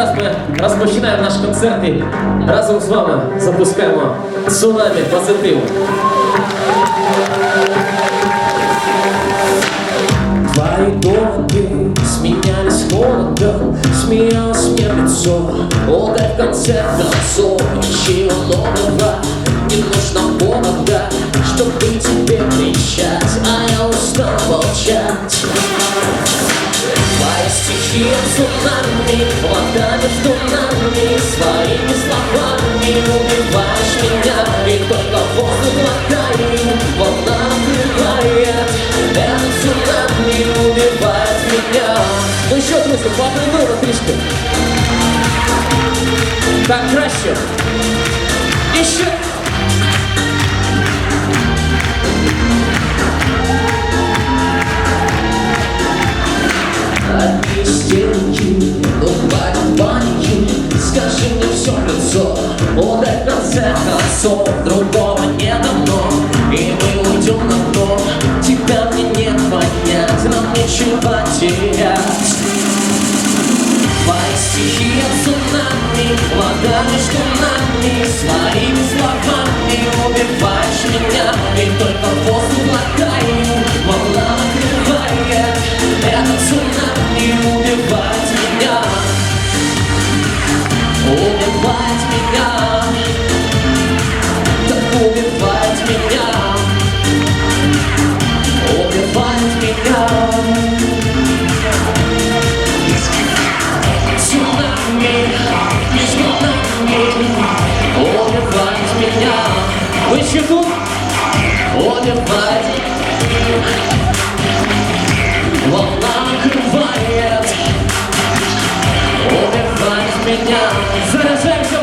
що, готові? Прямо зараз ми розпочинаємо наш концерт і разом з вами запускаємо цунамі позитиву. Твои доводы сменялись холодом Смеялось мне в лицо Ударь в конце концов Ничего нового Не нужно повода Твоя стихия цунами Вода между нами Своими словами Убиваешь меня И только воздух глотаю Волна накрывает Это цунами убивает меня Ну еще, друзі, поаплодуємо трішки Так краще І паники Скажи мне все лицо. Вот в конце концов Другого не давно И мы уйдем на дно. Тебя мне не понять Нам нечего Вы ще тут? Убивает Волна накрывает Убивает меня Заражаемся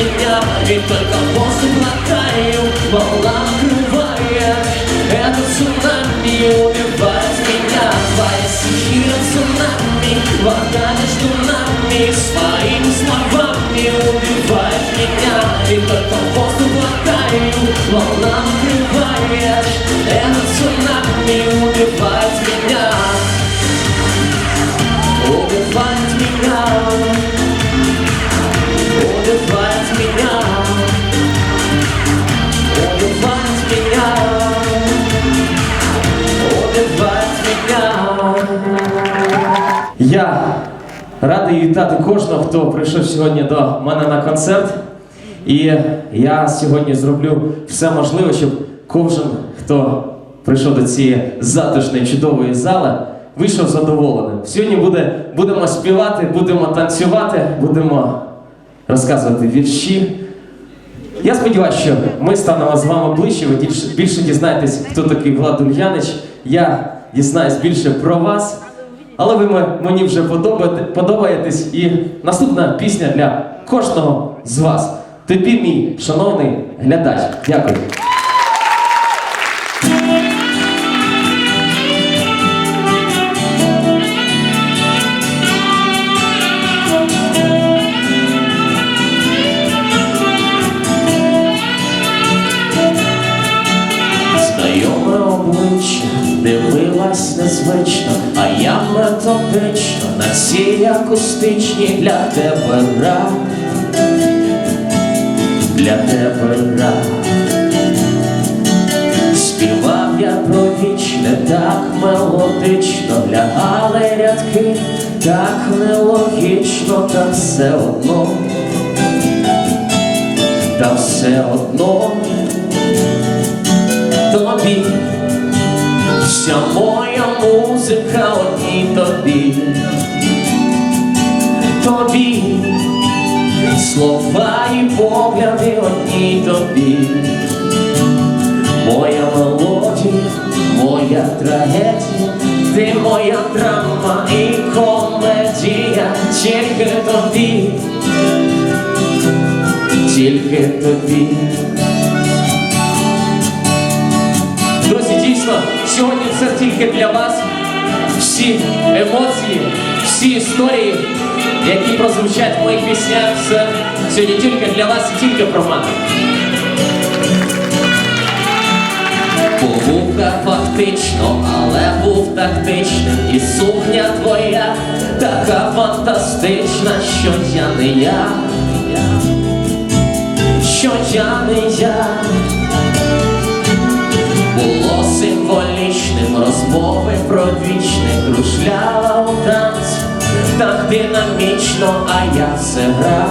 Меня И только воздух глотаю Волна накрывает. Это цунами Убивает меня Твои стихи цунами Вода между нами Своими словами Убивает меня. И только воздух глотаю Волна радий вітати кожного, хто прийшов сьогодні до мене на концерт. І я сьогодні зроблю все можливе, щоб кожен, хто прийшов до цієї затишної чудової зали, вийшов задоволеним. Сьогодні буде, будемо співати, будемо танцювати, будемо розказувати вірші. Я сподіваюся, що ми станемо з вами ближче, ви більше дізнаєтесь, хто такий Влад Ульянич. Я дізнаюсь більше про вас. Але ви мені вже подобаєте, подобаєтесь. І наступна пісня для кожного з вас. Тобі, мій шановний глядач. Дякую. Дивилась незвично, а я методично на цій акустичній для тебе рак, для тебе рак. Співав я про вічне так мелодично, лягали рядки, так нелогічно, та все одно, та все одно. Тобі, вся моя музика одній тобі, тобі, слова і погляди одній тобі, моя мелодія, моя трагедія, ти моя драма і комедія, тільки тобі, тільки тобі. Всі емоції, всі історії, які прозвучать в моїх піснях, все сьогодні тільки для вас і тільки про мене. Побувка фактично, але був тактичним. І сукня твоя така фантастична, що я не я, що я не я. Було символічним розмови про так динамічно, а я все гра.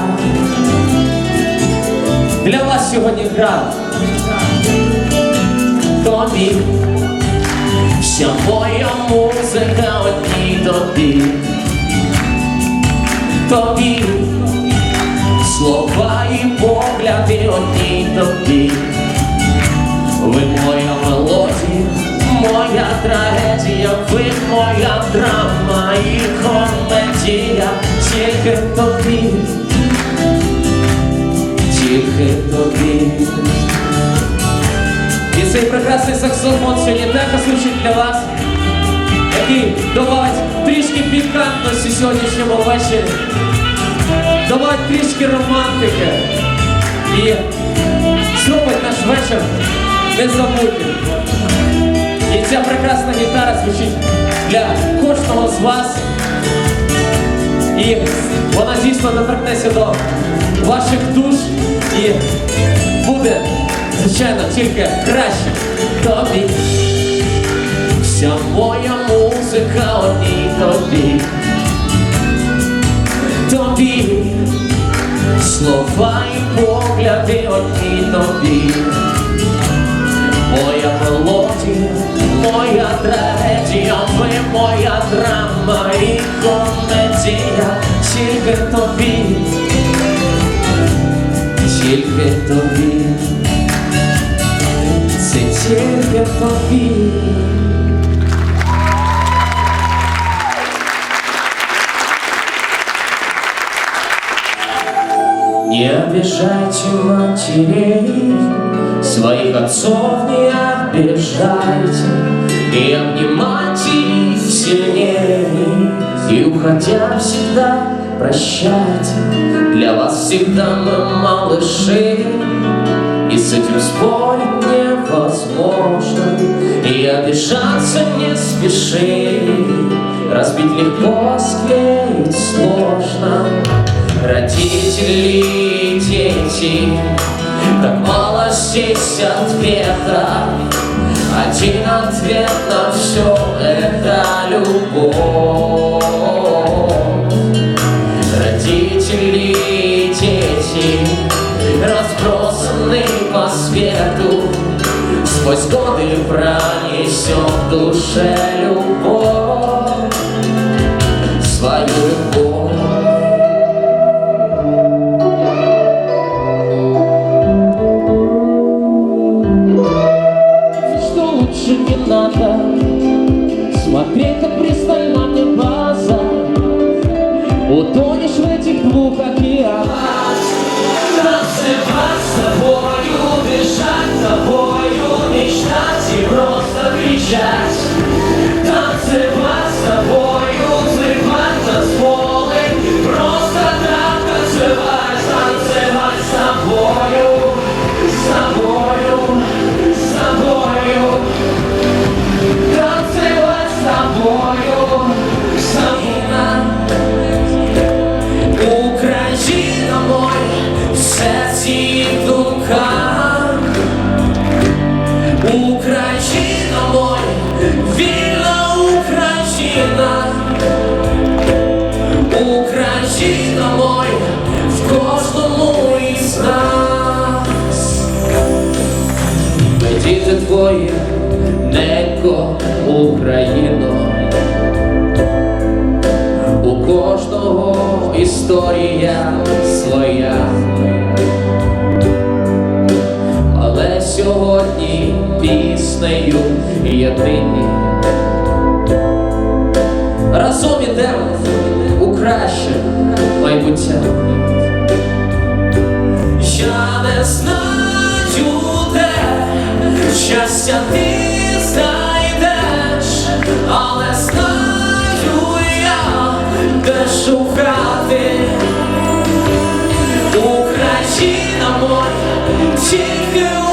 Для вас сьогодні гра. Тобі, вся моя музика одній тобі, тобі, слова і погляди одній тобі. Ви моя мелодія, моя трагедія, ви моя драма і комедія, тільки тобі, тільки тобі. І цей прекрасний саксофон сьогодні також звучить для вас, який добавить трішки пікантності сьогоднішньому вечорі, добавить трішки романтики і зробить наш вечір незабутнім. І ця прекрасна гітара звучить для кожного з вас. І вона дійсно доторкнеться до ваших душ і буде, звичайно, тільки краще тобі. Вся моя музика одній тобі. Тобі слова і погляди одні тобі. Моя мелодія, моя трагедія, ви моя драма і комедія, тільки тобі, тільки тобі, це тільки тобі. Не обижайте матерей, своих отцов не обижайте, и обнимайте сильнее, и уходя всегда прощайте. Для вас всегда мы малыши, и с этим спорить невозможно, и обижаться не спеши, разбить легко, склеить сложно. Родители и дети, как мало здесь ответа. Один ответ на все это любовь. Родители и дети, разбросаны по свету, сквозь годы пронесет душе любовь, Ми діти твої, ненько, Україно у кожного історія своя. Але сьогодні піснею єдині. Разом ідемо у краще майбуття. Я не знаю, щастя ти знайдеш, але знаю я, де шукати Україна моя, тільки.